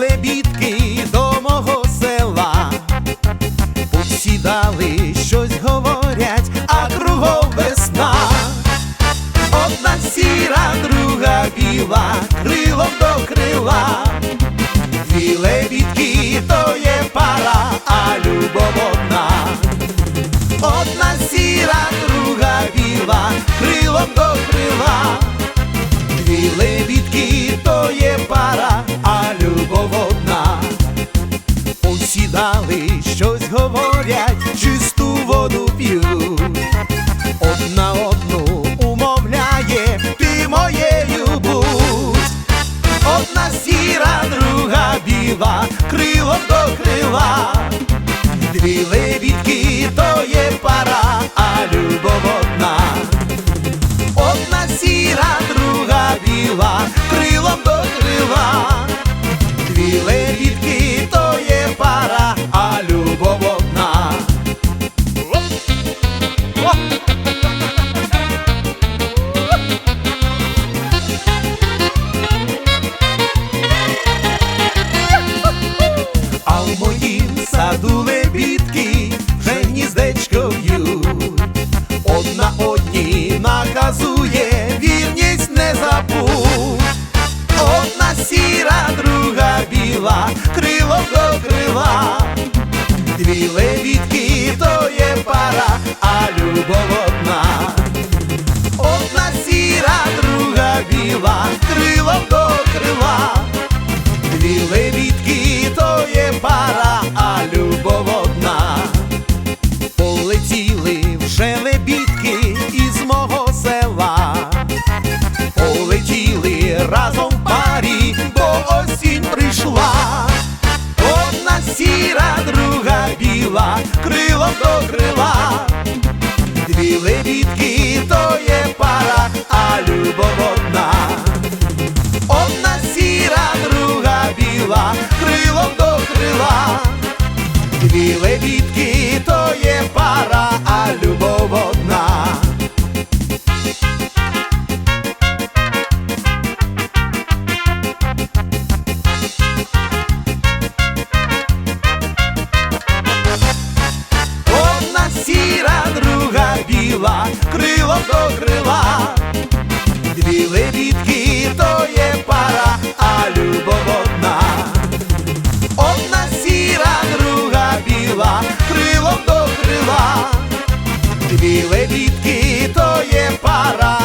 лебідки до мого села, посідали, щось говорять, а кругом весна, одна сіра, друга біла, крило Посідали, щось говорять, чисту воду п'ють. Одна одну умовляє, ти моєю будь. Одна сіра, друга біла, крилом до крила. Дві лебідки то є пара, а любов одна. Одна сіра, друга біла, крилом до крила. Вже гніздечко. Одна одній наказує, вірність не забудь. Одна сіра, друга біла, крило до крила. Дві лебідки то є пара, а любов одна. Одна сіра, друга біла, крилом до крила. Дві лебідки Полетіли вже лебідки із мого села. Полетіли разом в парі, бо осінь прийшла. Одна сіра, друга біла, крилом до крила. Дві лебідки то є пара, а любов одна. Одна сіра, друга біла, крилом до крила. Дві лебідки то є крила, дві левітки то є пара.